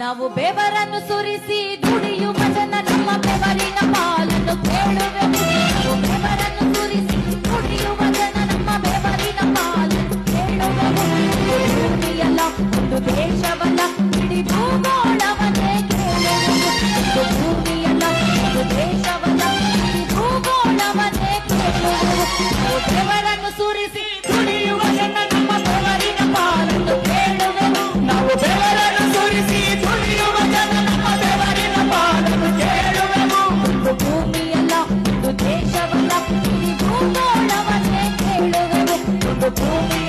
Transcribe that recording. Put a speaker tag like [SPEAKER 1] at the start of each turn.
[SPEAKER 1] ನಾವು ಬೇವರನ್ನು ಸುರಿಸಿ ದುಡಿಯು ಭಜನ ನಮ್ಮ ಬೆವರಿನ ಪಾಲನ್ನು ಕೇಳುವೆವು ಬೆವರನ್ನು ಸುರಿಸಿ ದುಡಿಯು ಭಜನ ನಮ್ಮ ಬೆವರಿನ ಪಾಲನ್ನು ಕೇಳುವೆವು ಒಂದು ದೇಶವಲ್ಲ ಇಡೀ ಭೂಗೋಳವನ್ನೇ ಕೇಳುವೆವು ಒಂದು ಭೂಮಿಯಲ್ಲ ಒಂದು ದೇಶವಲ್ಲ ಇಡೀ ಭೂಗೋಳವನ್ನೇ ಕೇಳುವೆವು ಬೆವರನ್ನು ಸುರಿ the boom.